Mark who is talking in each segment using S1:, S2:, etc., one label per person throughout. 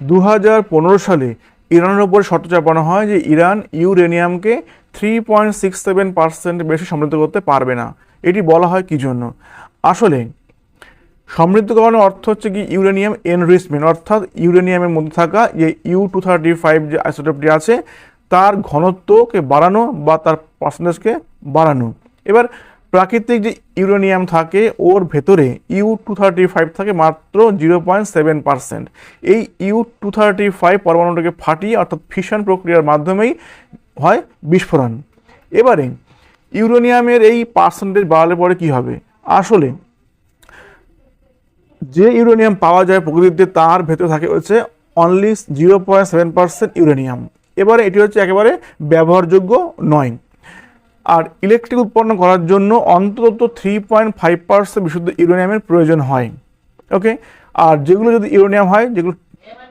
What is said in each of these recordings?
S1: দু হাজার পনেরো সালে ইরানের ওপর শর্ত চাপানো হয় যে Iran ইউরেনিয়ামকে three point six seven percent বেশি সমৃদ্ধ করতে পারবে না। এটি বলা হয় কি জন্য? আসলে সমৃদ্ধকরণের অর্থ হচ্ছে কি ইউরেনিয়াম এনরিচমেন্ট অর্থাৎ ইউরেনিয়ামের মধ্যে থাকা যে ইউ টু থার্টি ফাইভ যে আইসোটোপটি আছে, তার ঘনত্বকে বাড়ানো বা তার পার্সেন্টেজকে বাড়ানো। এবার প্রাকৃতিক যে ইউরেনিয়াম থাকে, ওর ভেতরে ইউ টু থার্টি ফাইভ থাকে মাত্র জিরো পয়েন্ট সেভেন পার্সেন্ট এই ইউ টু থার্টি ফাইভ পরমাণুটাকে ফাটিয়ে, অর্থাৎ ফিশন প্রক্রিয়ার মাধ্যমেই হয় বিস্ফোরণ। এবারে, ইউরেনিয়ামের এই পার্সেন্টেজ বাড়ালে পরে কি হবে? আসলে, যে ইউরেনিয়াম পাওয়া যায় প্রকৃতিতে তার ভেতরে থাকে হচ্ছে only zero point seven percent uranium. এবারে এটি হচ্ছে একেবারে ব্যবহারযোগ্য নয়। আর ইলেকট্রিক উৎপন্ন করার জন্য অন্তত থ্রি পয়েন্ট ফাইভ পার্সেন্ট বিশুদ্ধ ইউরেনিয়ামের প্রয়োজন হয় ওকে আর যেগুলো যদি ইউরেনিয়াম হয়, যেগুলো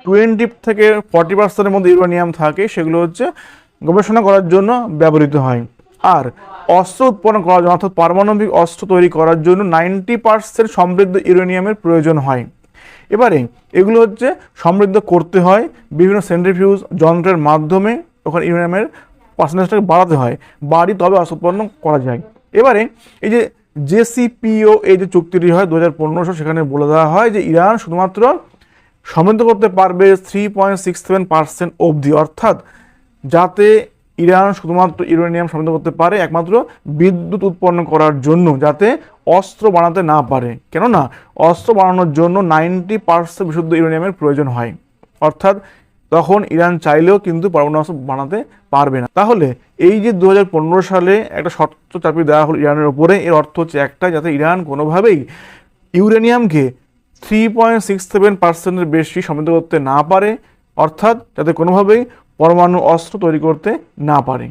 S1: টোয়েন্টি থেকে ফর্টি পার্সেন্টের মধ্যে ইউরেনিয়াম থাকে, সেগুলো হচ্ছে গবেষণা করার জন্য ব্যবহৃত হয়। আর অস্ত্র উৎপন্ন করার জন্য, অর্থাৎ পারমাণবিক অস্ত্র তৈরি করার জন্য নাইনটি পার্সেন্ট সমৃদ্ধ ইউরেনিয়ামের প্রয়োজন হয়। এবারে এগুলো হচ্ছে সমৃদ্ধ করতে হয় বিভিন্ন সেন্ট্রিফিউজ যন্ত্রের মাধ্যমে ওখানে ইউরেনিয়ামের পার্সেন্টেজটাকে বাড়াতে হয়, বাড়ি তবে অস্ত্র উৎপন্ন করা যায়। এবারে এই যে জেসিপিও এই যে চুক্তিটি হয় দু হাজার পনেরো সেখানে বলে দেওয়া হয় যে ইরান শুধুমাত্র সমৃদ্ধ করতে পারবে three point six seven percent অবধি, অর্থাৎ যাতে ইরান শুধুমাত্র ইউরেনিয়াম সমৃদ্ধ করতে পারে, একমাত্র বিদ্যুৎ উৎপন্ন করার জন্য, যাতে অস্ত্র বানাতে না পারে। কেননা, অস্ত্র বানানোর জন্য নাইনটি পার্সেন্ট বিশুদ্ধ ইউরেনিয়ামের প্রয়োজন হয়। অর্থাৎ তখন ইরান চাইলেও কিন্তু পরমাণু অস্ত্র বানাতে পারবে না। তাহলে এই যে দু হাজার পনেরো সালে একটা শর্ত চাপিয়ে দেওয়া হলো ইরানের ওপরে এর অর্থ হচ্ছে একটা, যাতে ইরান কোনোভাবেই ইউরেনিয়ামকে থ্রি পয়েন্ট সিক্স সেভেন পার্সেন্টের বেশি সমৃদ্ধ করতে না পারে, অর্থাৎ যাতে কোনোভাবেই পরমাণু অস্ত্র তৈরি করতে না পারে।